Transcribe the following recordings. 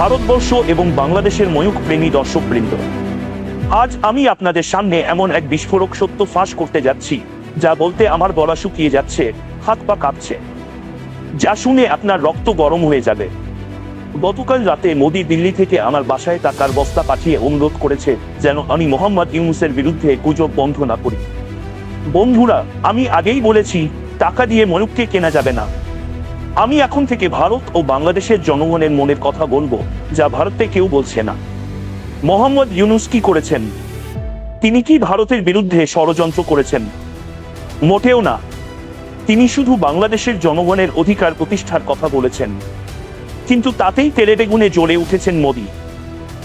ভারতবর্ষ এবং বাংলাদেশের ময়ূখ প্রেমী দর্শকবৃন্দ। আজ আমি আপনাদের সামনে এমন এক বিস্ফোরক সত্য ফাঁস করতে যাচ্ছি, যা বলতে আমার গলা শুকিয়ে যাচ্ছে, হাত পা কাঁপছে। যা শুনে আপনার রক্ত গরম হয়ে যাবে। গতকাল রাতে মোদি দিল্লি থেকে আমার বাসায় টাকার বস্তা পাঠিয়ে অনুরোধ করেছে যেন আমি মোহাম্মদ ইউনুসের বিরুদ্ধে গুজব বন্ধ না করি। বন্ধুরা, আমি আগেই বলেছি, টাকা দিয়ে ময়ূককে কেনা যাবে না। আমি এখন থেকে ভারত ও বাংলাদেশের জনগণের মনের কথা বলব, যা ভারতে কেউ বলছে না। মোহাম্মদ ইউনুস কি করেছেন? তিনি কি ভারতের বিরুদ্ধে ষড়যন্ত্র করেছেন? মোটেও না। তিনি শুধু বাংলাদেশের জনগণের অধিকার প্রতিষ্ঠার কথা বলেছেন। কিন্তু তাতেই তেলে বেগুনে জ্বলে উঠেছেন মোদি।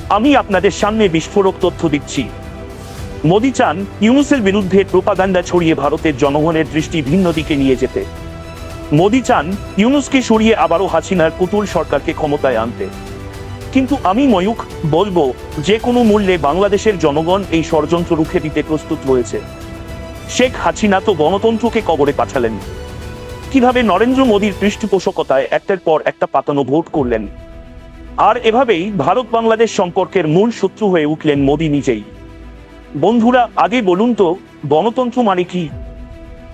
আমি আপনাদের সামনে বিস্ফোরক তথ্য দিচ্ছি। মোদি চান ইউনুসের বিরুদ্ধে প্রোপাগান্ডা ছড়িয়ে ভারতের জনগণের দৃষ্টি ভিন্ন দিকে নিয়ে যেতে। মোদি চান ইউনুসকে সরিয়ে আবারও হাসিনার পুতুল সরকারকে ক্ষমতায় আনতে। কিন্তু আমি ময়ূক বলব যে কোনো মূল্যে বাংলাদেশের জনগণ এই ষড়যন্ত্র রুখে দিতে প্রস্তুত রয়েছে। শেখ হাসিনা তো গণতন্ত্রকে কবরে পাঠালেন। কীভাবে নরেন্দ্র মোদীর পৃষ্ঠপোষকতায় একটার পর একটা পাতানো ভোট করলেন? আর এভাবেই ভারত বাংলাদেশ সম্পর্কের মূল শত্রু হয়ে উঠলেন মোদী নিজেই। বন্ধুরা, আগে বলুন তো, গণতন্ত্র মানে কি?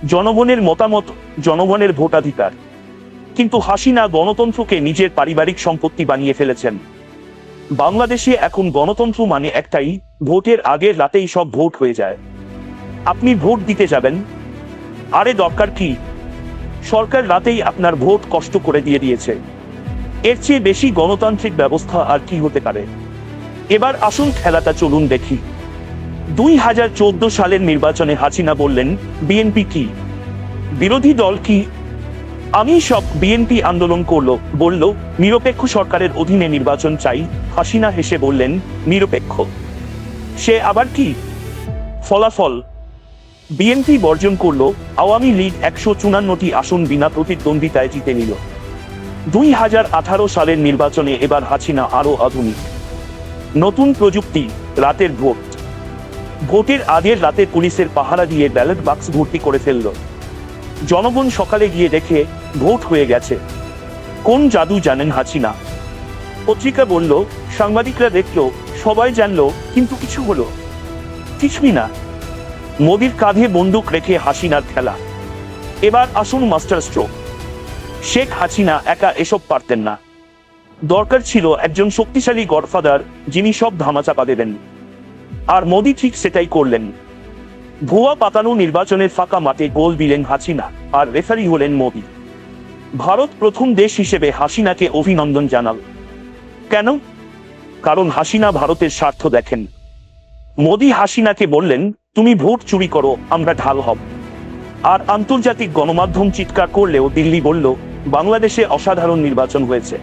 জনগণের মতামত, জনগণের ভোটাধিকার। কিন্তু হাসিনা গণতন্ত্রকে নিজের পারিবারিক সম্পত্তি বানিয়ে ফেলেছেন। বাংলাদেশে এখন গণতন্ত্র মানে একটাই, ভোটের আগের রাতেই সব ভোট হয়ে যায়। আপনি ভোট দিতে যাবেন। আরে দরকার কি? সরকার রাতেই আপনার ভোট কষ্ট করে দিয়ে দিয়েছে। এর চেয়ে বেশি গণতান্ত্রিক ব্যবস্থা আর কি হতে পারে? এবার আসুন খেলাটা চলুন দেখি। দুই হাজার চোদ্দ সালের নির্বাচনে হাসিনা বললেন, বিএনপি কি? বিরোধী দল কি? আমি সব বিএনপি আন্দোলন করল, বলল নিরপেক্ষ সরকারের অধীনে নির্বাচন চাই, হাসিনা হেসে বললেন, নিরপেক্ষ। সে আবার কি? ফলাফল। বিএনপি বর্জন করল, আওয়ামী লীগ একশো চুনান্নটি আসন বিনা প্রতিদ্বন্দ্বিতায় জিতে নিল। দুই হাজার আঠারো সালের নির্বাচনে এবার হাসিনা আরও আধুনিক। নতুন প্রযুক্তি, রাতের ভোট। ভোটের আগের রাতে পুলিশের পাহারা দিয়ে ব্যালট বাক্স ভর্তি করে ফেলল। জনগণ সকালে গিয়ে দেখে ভোট হয়ে গেছে। কোন জাদু জানেন হাসিনা? পত্রিকা বলল, সাংবাদিকরা দেখল, সবাই জানল, কিন্তু কিছু হলো। কিছুই না মোদির কাঁধে বন্দুক রেখে হাসিনার খেলা। এবার আসুন মাস্টার স্ট্রোক। শেখ হাসিনা একা এসব পারতেন না। দরকার ছিল একজন শক্তিশালী গডফাদার, যিনি সব ধামাচাপা দেবেন। আর মোদি ঠিক সেটাই করলেন। ভুয়া পাতানো নির্বাচনের ফাঁকা মাঠে গোল দিলেন হাসিনা আর রেফারি হলেন মোদি। ভারত প্রথম দেশ হিসেবে হাসিনাকে অভিনন্দন জানাল। কেন? কারণ হাসিনা ভারতের স্বার্থ দেখেন। মোদি হাসিনাকে বললেন, তুমি ভোট চুরি করো, আমরা ঢাল হব। আর আন্তর্জাতিক গণমাধ্যম চিৎকার করলেও দিল্লি বলল, বাংলাদেশে অসাধারণ নির্বাচন হয়েছে।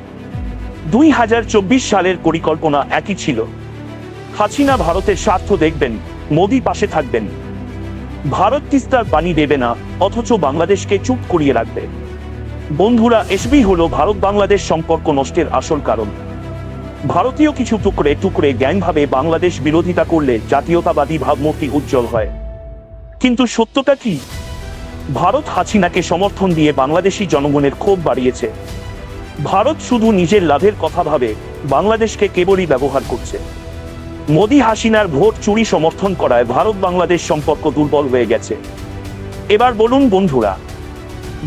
দুই হাজার চব্বিশ সালের পরিকল্পনা একই ছিল। হাসিনা ভারতের স্বার্থ দেখবেন, মোদি পাশে থাকবেন। ভারত তিস্তার পানি দেবে না, অথচ বাংলাদেশকে চুপ করিয়ে রাখবে। বন্ধুরা এসবি হলো ভারত বাংলাদেশ সম্পর্ক নষ্টের আসল কারণ। ভারতীয় কিছু টুকরে টুকরে জ্ঞানভাবে বাংলাদেশ বিরোধিতা করলে জাতীয়তাবাদী ভাবমূর্তি উজ্জ্বল হয়। কিন্তু সত্যটা কি? ভারত হাসিনাকে সমর্থন দিয়ে বাংলাদেশি জনগণের ক্ষোভ বাড়িয়েছে। ভারত শুধু নিজের লাভের কথা ভাবে, বাংলাদেশকে কেবলই ব্যবহার করছে। মোদি হাসিনার ভোট চুরি সমর্থন করায় ভারত বাংলাদেশ সম্পর্ক দুর্বল হয়ে গেছে। এবার বলুন বন্ধুরা,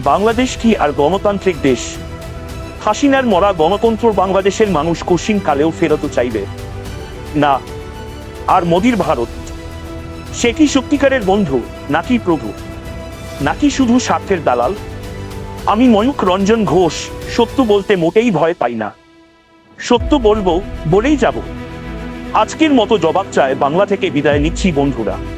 বাংলাদেশ কি আর গণতান্ত্রিক দেশ? হাসিনার মরা গণতন্ত্র বাংলাদেশের মানুষ কশিন কালেও ফেরত চাইবে। না, আর মোদির ভারত, সে কি সত্যিকারের বন্ধু, নাকি প্রভু? নাকি শুধু স্বার্থের দালাল? আমি ময়ূক রঞ্জন ঘোষ, সত্য বলতে মোটেই ভয় পাই না। সত্য বলব, বলেই যাব। আজকের মতো জবাব চায় বাংলা থেকে বিদায় নিচ্ছি বন্ধুরা।